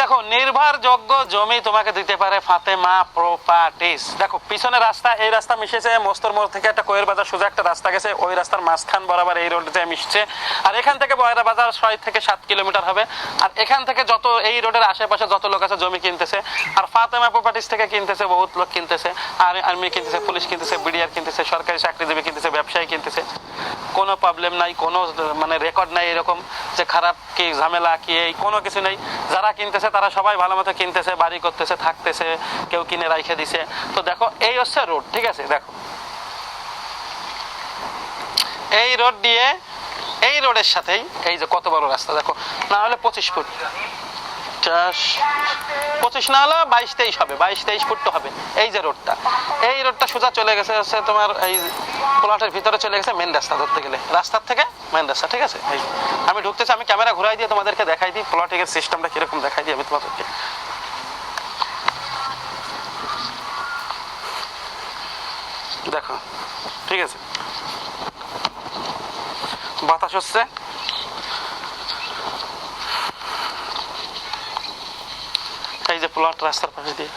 দেখো, নির্ভরযোগ্য জমি তোমাকে দিতে পারে ফাতেমা প্রপার্টিস দেখো, পিছনে রাস্তা, এই রাস্তা মিশেছে, মস্তর মোড় থেকে একটা বাজার সোজা একটা রাস্তা গেছে, ওই রাস্তার মাঝখান বরাবর এই রোডে মিশছে। আর এখান থেকে বয়রা বাজার ছয় থেকে সাত কিলোমিটার হবে। আর এখান থেকে যত, এই রোডের আশেপাশে যত লোক আছে, জমি কিনতেছে। আর ফাতেমা প্রপার্টিস থেকে কিনতেছে, বহুত লোক কিনতেছে। আর আর্মি কিনতেছে পুলিশ কিনতেছে বিডিআর কিনতেছে, সরকারি চাকরিজীবী কিনতেছে, ব্যবসায়ী কিনতেছে। কোনো প্রবলেম নাই, কোনো মানে রেকর্ড নাই এরকম যে খারাপ কি ঝামেলা, কি এই, কোনো কিছু নেই। যারা কিনতেছে, তারা সবাই ভালো মতো কিনতেছে, বাড়ি করতেছে, থাকতেছে, কেউ কিনে রাইখে দিছে। তো দেখো, এই হচ্ছে রোড, ঠিক আছে? দেখো। এই রোড দিয়ে, এই রোডের সাথেই, এই যে কত বড় রাস্তা, দেখো, না হলে পঁচিশ ফুট। চাষ পঁচিশ না হলে বাইশ তেইশ হবে, বাইশ তেইশ ফুট হবে। এই যে রোডটা। এই রোডটা সোজা চলে গেছে হচ্ছে তোমার এই প্লটের ভিতরে চলে গেছে মেন রাস্তা ধরতে গেলে। রাস্তার থেকে মেন রাস্তা, ঠিক আছে? এই আমি ঢুকতেছি, আমি ক্যামেরা ঘুরাই দিয়ে তোমাদেরকে দেখাই দিই প্লটিং এর সিস্টেমটা কীরকম দেখাই দিই আমি তোমাদেরকে। দেখো, ঠিক আছে? বাতাস হচ্ছে এই যে প্লট রাস্তার পাশে দিয়ে।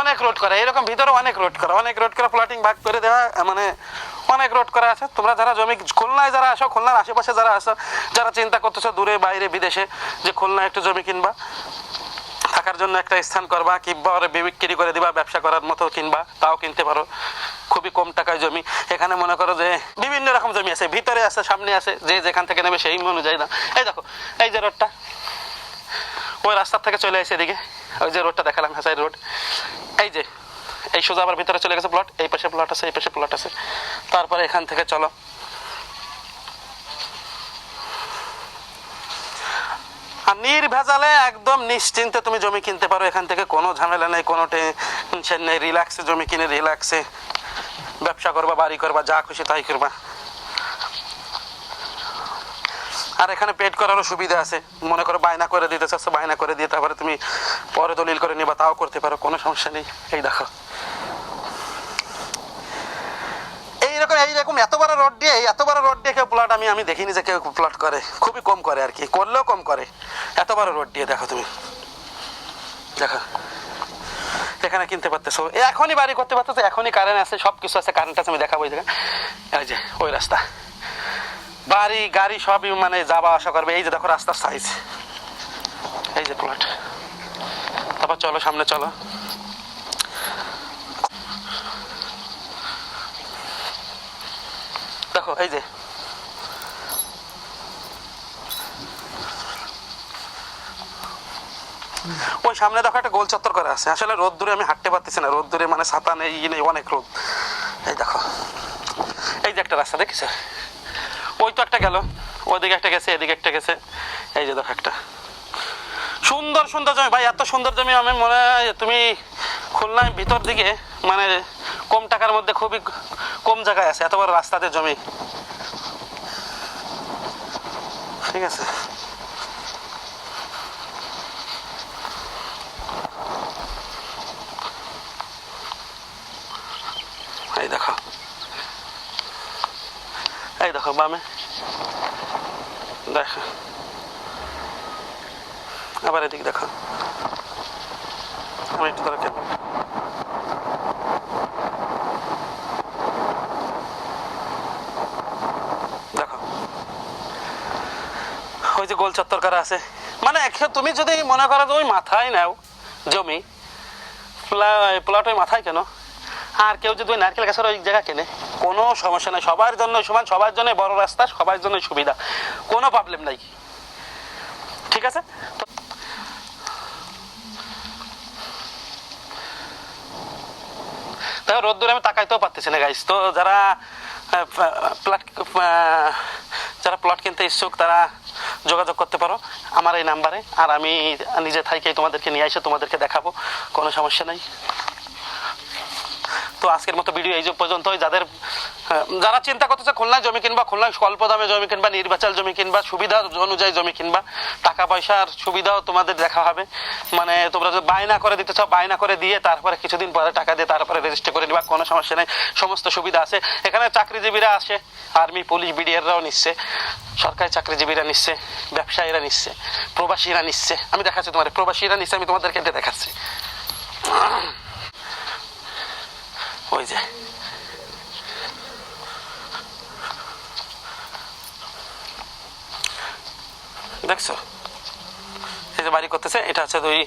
অনেক রোড করা, এরকম ভিতরে অনেক রোড করা। অনেক রোড করা প্লটিং ভাগ করে দেওয়া মানে অনেক রোড করা আছে। তোমরা যারা জমি, খুলনায় যারা আসো, খুলনার আশেপাশে যারা আসো, যারা চিন্তা করতেছো দূরে, বাইরে, বিদেশে, যে খুলনায় একটু জমি কিনবা, থাকার জন্য একটা স্থান করবা কিংবা ওরা বিক্রি করে দিবা, ব্যবসা করার মতো কিনবা, তাও কিনতে পারো। খুবই কম টাকায় জমি। এখানে মনে করো যে বিভিন্ন রকম জমি আছে, ভিতরে আছে, সামনে আছে, যে যেখান থেকে নেবে সেই অনুযায়ী না। এই দেখো, এই যে রোডটা ওই রাস্তার থেকে চলে আসে এদিকে। ওই যে রোডটা দেখালাম হাসাই রোড এই যে, এই সোজা আবার ভিতরে চলে গেছে প্লট এই পাশে প্লট আছে, এই পাশে প্লট আছে। তারপরে এখান থেকে চলো। আর নির্ভেজালে একদম নিশ্চিন্তে তুমি জমি কিনতে পারো। এখান থেকে কোনো ঝামেলা নেই, কোনো টেনশন নেই। রিল্যাক্সে জমি কিনে রিল্যাক্সে ব্যবসা করবা, বাড়ি করবা, যা খুশি তাই করবা। আর এখানে পেড করারও সুবিধা আছে। মনে করো বায়না করে দিতে চাচ্ছ, বায়না করে দিয়ে তারপরে তুমি পরে দলিল করে নিবা, তাও করতে পারো, কোনো সমস্যা নেই। এই দেখো। এইরকম এইরকম এত বড় রোড দিয়ে, এত বড় রোড দিয়ে কেউ প্লট আমি আমি দেখিনি যে কেউ প্লট করে। খুবই কম করে আর কি, করলেও কম করে। এত বড় রোড দিয়ে দেখো তুমি। দেখো। এখানে কিনতে পারতেছো। এখনই বাড়ি করতে পারতেছো, এখনই কারেন্ট আছে সব কিছু আছে কারেন্ট আছে, আমি দেখাবো এই জায়গায়। এই যে, ওই রাস্তা। বাড়ি, গাড়ি সবই মানে যাওয়া আসা করবে। এই যে দেখো রাস্তার সাইজ এই যে প্লট তারপর চলো, সামনে চলো। দেখো, এই যে। ওই সামনে দেখো একটা গোল চত্বর করা আছে। আসলে রোদ দূরে আমি হাঁটতে পারতেছি না। রোদ দূরে মানে ছাতা নেই ই নেই, অনেক রোদ। এই দেখো। এই যে একটা রাস্তা দেখিস ওই তো একটা গেল। ওইদিকে একটা গেছে, এদিকে একটা গেছে। এই যে দেখো একটা। সুন্দর সুন্দর জমি। ভাই, এত সুন্দর জমি আমি মনে হয় তুমি খুলনায় ভিতর দিকে মানে কম টাকার মধ্যে খুবই কম জায়গায় আছে। এত বড় রাস্তাতে জমি। ঠিক আছে। এই দেখো। এই দেখো, বামে। দেখো। আবার এদিকে দেখো। আমি একটু দেখো। ওই যে গোল চত্বর করা আছে। মানে তুমি যদি মনে করো যে ওই মাথায় নাও জমি প্লা- প্লট ওই মাথায় কেন? আর কেউ যদি ওই নারকেল গাছের ওই জায়গা কেনে, কোনো সমস্যা নাই। সবার জন্য সমান, সবার জন্য বড় রাস্তা, সবার জন্য সুবিধা। কোনো প্রবলেম নাই। ঠিক আছে? তো রোদ্দুরে আমি তাকাইতেও পারতেছি না গাইস তো যারা প্লট যারা প্লট কিনতে ইচ্ছুক, তারা যোগাযোগ করতে পারো আমার এই নাম্বারে আর আমি নিজে থাইকেই তোমাদেরকে নিয়ে এসে তোমাদেরকে দেখাবো। কোনো সমস্যা নেই। তো আজকের মতো ভিডিও এই পর্যন্তই। যাদের যারা চিন্তা করতেছে খুলনায় জমি কিনবা, খুলনায় স্বল্প দামে জমি কিনবা নির্বাচল জমি কিনবা, সুবিধা অনুযায়ী জমি কিনবা, টাকা পয়সার সুবিধাও তোমাদের দেখা হবে। মানে তোমরা যদি বায়না করে দিতে চাও বায়না করে দিয়ে তারপরে কিছুদিন পরে টাকা দিয়ে তারপরে রেজিস্টার করে নিবা, কোনো সমস্যা নেই, সমস্ত সুবিধা আছে। এখানে চাকরিজীবীরা আসে, আর্মি, পুলিশ, বিডিআররাও নিচ্ছে, সরকারি চাকরিজীবীরা নিচ্ছে, ব্যবসায়ীরা নিচ্ছে, প্রবাসীরা নিচ্ছে। আমি দেখাচ্ছি তোমার প্রবাসীরা নিচ্ছে, আমি তোমাদেরকে এটা দেখাচ্ছি। ওই যায় দেখছ? এই যে বাড়ি করতেছে এটা হচ্ছে দুই